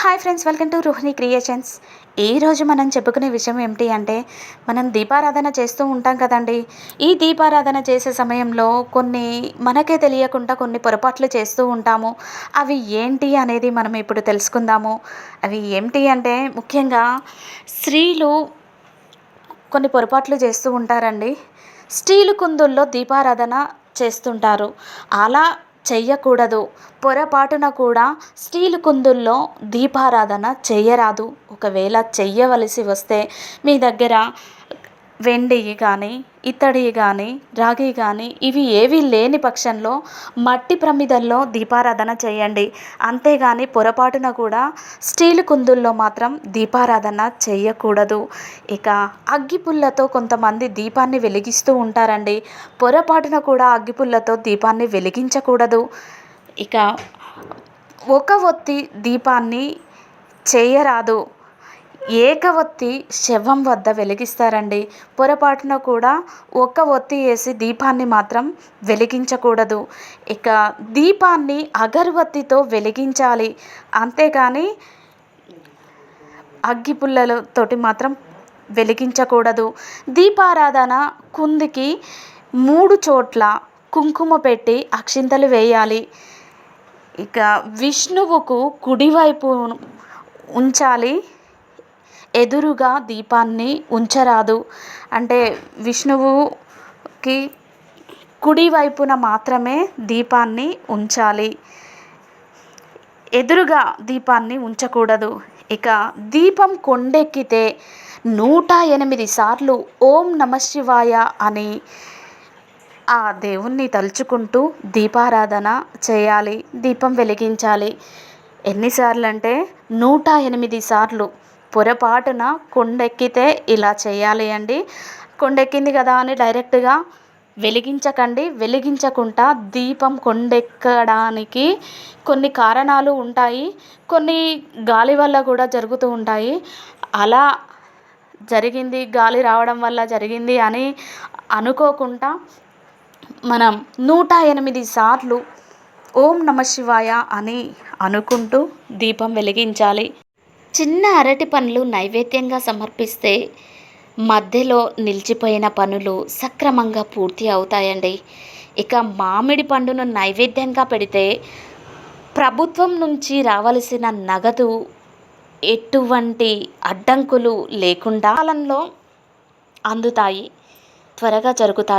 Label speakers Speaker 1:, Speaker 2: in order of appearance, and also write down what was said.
Speaker 1: Hi friends welcome to Rohini creations. ఈరోజు మనం చెప్పుకునే విషయం ఏమిటి అంటే మనం దీపారాధన చేస్తూ ఉంటాం కదండి. ఈ దీపారాధన చేసే సమయంలో కొన్ని మనకే తెలియకుండా కొన్ని పొరపాట్లు చేస్తూ ఉంటాము. అవి ఏంటి అనేది మనం ఇప్పుడు తెలుసుకుందాము. అవి ఏమిటి అంటే ముఖ్యంగా స్త్రీలు కొన్ని పొరపాట్లు చేస్తూ ఉంటారండి. స్టీలు కుందుల్లో దీపారాధన చేస్తుంటారు. అలా చెయ్యకూడదు. పొరపాటున కూడా స్టీలు కుందుల్లో దీపారాధన చెయ్యరాదు. ఒకవేళ చెయ్యవలసి వస్తే మీ దగ్గర వెండియి కానీ ఇత్తడి కానీ రాగి కానీ ఇవి ఏవి లేని పక్షంలో మట్టి ప్రమిదల్లో దీపారాధన చేయండి. అంతేగాని పొరపాటున కూడా స్టీల్ కుందుల్లో మాత్రం దీపారాధన చేయకూడదు. ఇక అగ్గిపుల్లతో కొంతమంది దీపాన్ని వెలిగిస్తూ ఉంటారండి. పొరపాటున కూడా అగ్గిపుల్లతో దీపాన్ని వెలిగించకూడదు. ఇక ఒక ఒత్తి దీపాన్ని చేయరాదు. ఏకవత్తి శవం వద్ద వెలిగిస్తారండి. పొరపాటున కూడా ఒక ఒత్తి వేసి దీపాన్ని మాత్రం వెలిగించకూడదు. ఇక దీపాన్ని అగరబత్తితో వెలిగించాలి. అంతేకాని అగ్గిపుల్లలతోటి మాత్రం వెలిగించకూడదు. దీపారాధన కుందికి మూడు చోట్ల కుంకుమ పెట్టి అక్షింతలు వేయాలి. ఇక విష్ణువుకు కుడివైపు ఉంచాలి. ఎదురుగా దీపాన్ని ఉంచరాదు. అంటే విష్ణువుకి కుడివైపున మాత్రమే దీపాన్ని ఉంచాలి. ఎదురుగా దీపాన్ని ఉంచకూడదు. ఇక దీపం కొండెక్కితే నూట ఎనిమిది సార్లు ఓం నమ శివాయ అని ఆ దేవుణ్ణి తలుచుకుంటూ దీపారాధన చేయాలి. దీపం వెలిగించాలి. ఎన్నిసార్లు అంటే నూట ఎనిమిది సార్లు పొరపాటున కొండెక్కితే ఇలా చేయాలి అండి. కొండెక్కింది కదా అని డైరెక్ట్గా వెలిగించకండి. వెలిగించకుండా దీపం కొండెక్కడానికి కొన్ని కారణాలు ఉంటాయి. కొన్ని గాలి వల్ల కూడా జరుగుతూ ఉంటాయి. అలా జరిగింది గాలి రావడం వల్ల జరిగింది అని అనుకోకుండా మనం నూట ఎనిమిది సార్లు ఓం నమ శివాయ అని అనుకుంటూ దీపం వెలిగించాలి. చిన్న అరటి పనులు నైవేద్యంగా సమర్పిస్తే మధ్యలో నిలిచిపోయిన పనులు సక్రమంగా పూర్తి అవుతాయండి. ఇక మామిడి పండును నైవేద్యంగా పెడితే ప్రభుత్వం నుంచి రావలసిన నగదు ఎటువంటి అడ్డంకులు లేకుండా కాలంలో అందుతాయి త్వరగా జరుగుతాయి.